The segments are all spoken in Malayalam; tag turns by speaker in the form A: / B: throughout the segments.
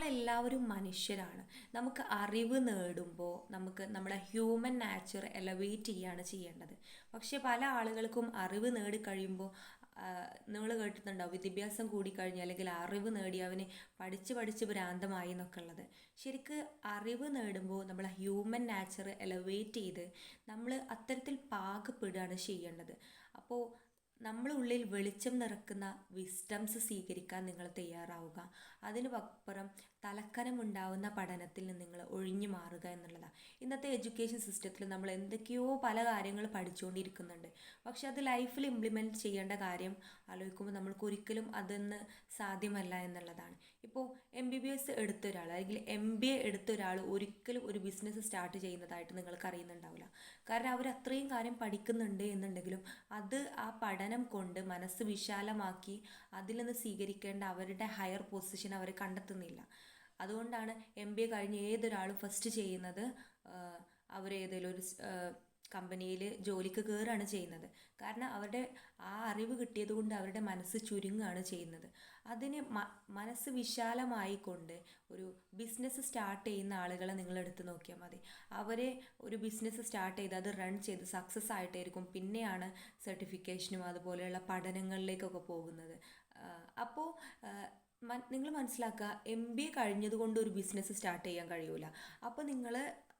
A: നമ്മളെല്ലാവരും മനുഷ്യരാണ്. നമുക്ക് അറിവ് നേടുമ്പോൾ നമുക്ക് നമ്മുടെ ഹ്യൂമൻ നാച്ചർ എലവേറ്റ് ചെയ്യുകയാണ് ചെയ്യേണ്ടത്. പക്ഷേ പല ആളുകൾക്കും അറിവ് നേടിക്കഴിയുമ്പോൾ നിങ്ങൾ കേട്ടിട്ടുണ്ടാവും വിദ്യാഭ്യാസം കൂടിക്കഴിഞ്ഞ് അല്ലെങ്കിൽ അറിവ് നേടി അവന് പഠിച്ച് പഠിച്ച് ഭ്രാന്തമായി എന്നൊക്കെ ഉള്ളത്. ശരിക്ക് അറിവ് നേടുമ്പോൾ നമ്മൾ ഹ്യൂമൻ നാച്ചർ എലവേറ്റ് ചെയ്ത് നമ്മൾ അത്തരത്തിൽ പാകപ്പെടുകയാണ് ചെയ്യേണ്ടത്. അപ്പോൾ നമ്മളെ ഉള്ളിൽ വെളിച്ചം നിറക്കുന്ന വിസ്ഡംസ് സ്വീകരിക്കാൻ നിങ്ങൾ തയ്യാറാവുക. അതിനു അപ്പുറം തലക്കനമുണ്ടാവുന്ന പഠനത്തിൽ നിന്ന് നിങ്ങൾ ഒഴിഞ്ഞു മാറുക എന്നുള്ളതാണ് ഇന്നത്തെ എഡ്യൂക്കേഷൻ സിസ്റ്റത്തിൽ നമ്മൾ എന്തൊക്കെയോ പല കാര്യങ്ങൾ പഠിച്ചുകൊണ്ടിരിക്കുന്നുണ്ട് പക്ഷെ അത് ലൈഫിൽ ഇംപ്ലിമെന്റ് ചെയ്യേണ്ട കാര്യം ആലോചിക്കുമ്പോൾ നമ്മൾക്ക് ഒരിക്കലും അതൊന്ന് സാധ്യമല്ല എന്നുള്ളതാണ്. ഇപ്പോൾ എം ബി ബി എസ് എടുത്ത ഒരാൾ അല്ലെങ്കിൽ എം ബി എ എടുത്ത ഒരാൾ ഒരിക്കലും ഒരു ബിസിനസ് സ്റ്റാർട്ട് ചെയ്യുന്നതായിട്ട് നിങ്ങൾക്ക് അറിയുന്നുണ്ടാവില്ല കാരണം അവർ അത്രയും കാര്യം പഠിക്കുന്നുണ്ട് എന്നുണ്ടെങ്കിലും അത് ആ പഠനം കൊണ്ട് മനസ്സ് വിശാലമാക്കി അതിൽ നിന്ന് സ്വീകരിക്കേണ്ട അവരുടെ ഹയർ പൊസിഷൻ അവർ കണ്ടെത്തുന്നില്ല. അതുകൊണ്ടാണ് എം ബി എ കഴിഞ്ഞ് ഏതൊരാളും ഫസ്റ്റ് ചെയ്യുന്നത് അവർ ഏതെങ്കിലും ഒരു കമ്പനിയിൽ ജോലിക്ക് കയറുകയാണ് ചെയ്യുന്നത്. കാരണം അവരുടെ ആ അറിവ് കിട്ടിയത് കൊണ്ട് അവരുടെ മനസ്സ് ചുരുങ്ങുകയാണ് ചെയ്യുന്നത്. അതിന് മനസ്സ് വിശാലമായിക്കൊണ്ട് ഒരു ബിസിനസ് സ്റ്റാർട്ട് ചെയ്യുന്ന ആളുകളെ നിങ്ങൾ എടുത്ത് നോക്കിയാൽ മതി. അവരെ ഒരു ബിസിനസ് സ്റ്റാർട്ട് ചെയ്ത് അത് റൺ ചെയ്ത് സക്സസ് ആയിട്ടായിരിക്കും പിന്നെയാണ് സർട്ടിഫിക്കേഷനും അതുപോലെയുള്ള പഠനങ്ങളിലേക്കൊക്കെ പോകുന്നത്. അപ്പോൾ നിങ്ങൾ മനസ്സിലാക്കുക എം ബി എ കഴിഞ്ഞതുകൊണ്ട് ഒരു ബിസിനസ് സ്റ്റാർട്ട് ചെയ്യാൻ കഴിയൂല. അപ്പോൾ നിങ്ങൾ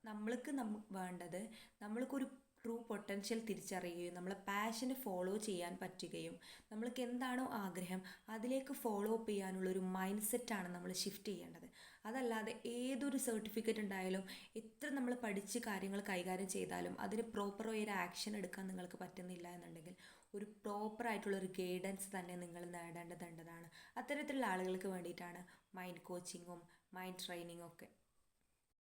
A: നമ്മൾക്ക് നം വേണ്ടത് നമ്മൾക്കൊരു ട്രൂ പൊട്ടൻഷ്യൽ തിരിച്ചറിയുകയും നമ്മളെ പാഷന് ഫോളോ ചെയ്യാൻ പറ്റുകയും നമ്മൾക്ക് എന്താണോ ആഗ്രഹം അതിലേക്ക് ഫോളോ അപ്പ് ചെയ്യാനുള്ള ഒരു മൈൻഡ് സെറ്റാണ് നമ്മൾ ഷിഫ്റ്റ് ചെയ്യേണ്ടത്. അതല്ലാതെ ഏതൊരു സർട്ടിഫിക്കറ്റ് ഉണ്ടായാലും എത്ര നമ്മൾ പഠിച്ച് കാര്യങ്ങൾ കൈകാര്യം ചെയ്താലും അതിന് പ്രോപ്പറായ ഒരു ആക്ഷൻ എടുക്കാൻ നിങ്ങൾക്ക് പറ്റുന്നില്ല എന്നുണ്ടെങ്കിൽ ഒരു പ്രോപ്പറായിട്ടുള്ള ഒരു ഗൈഡൻസ് തന്നെ നിങ്ങൾ നേടേണ്ടതുണ്ടതാണ് അത്തരത്തിലുള്ള ആളുകൾക്ക് വേണ്ടിയിട്ടാണ് മൈൻഡ് കോച്ചിങ്ങും മൈൻഡ് ട്രെയിനിങ്ങും ഒക്കെ.